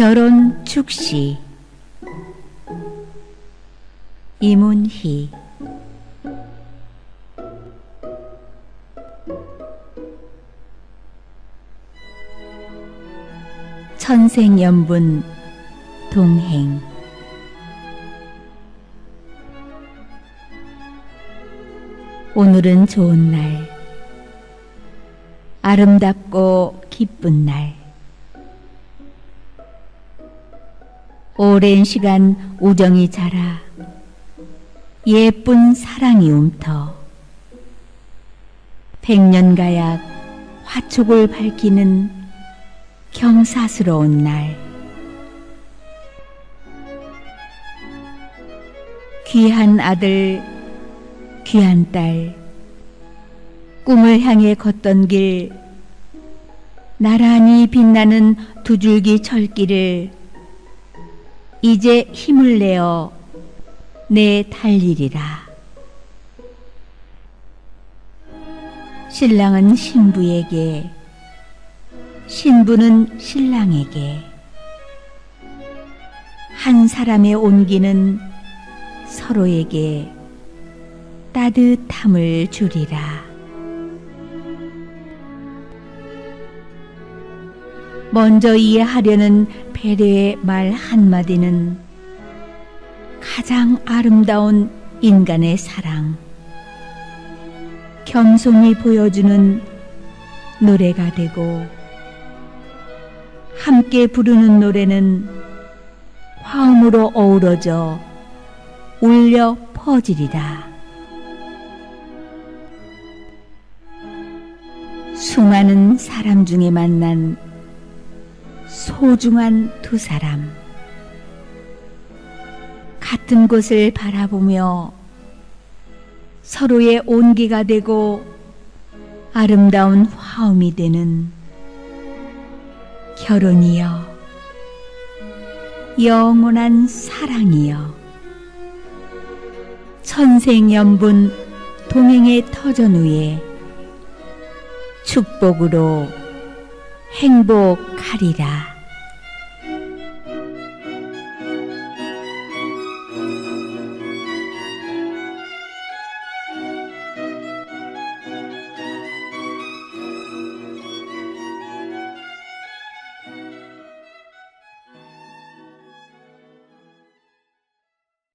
결혼 축시. 이문희. 천생연분 동행. 오늘은 좋은 날. 아름답고 기쁜 날 오랜 시간 우정이 자라 예쁜 사랑이 움터 백년가약 화촉을 밝히는 경사스러운 날. 귀한 아들 귀한 딸 꿈을 향해 걷던 길 나란히 빛나는 두 줄기 철길을 이제 힘을 내어 내 달리리라. 신랑은 신부에게, 신부는 신랑에게, 한 사람의 온기는 서로에게 따뜻함을 주리라. 먼저 이해하려는 배려의 말 한마디는 가장 아름다운 인간의 사랑. 겸손히 보여주는 노래가 되고, 함께 부르는 노래는 화음으로 어우러져 울려 퍼지리라. 수많은 사람 중에 만난 소중한 두 사람. 같은 곳을 바라보며 서로의 온기가 되고 아름다운 화음이 되는 결혼이여, 영원한 사랑이여, 천생연분 동행의 터전 위에 축복으로 행복하리라.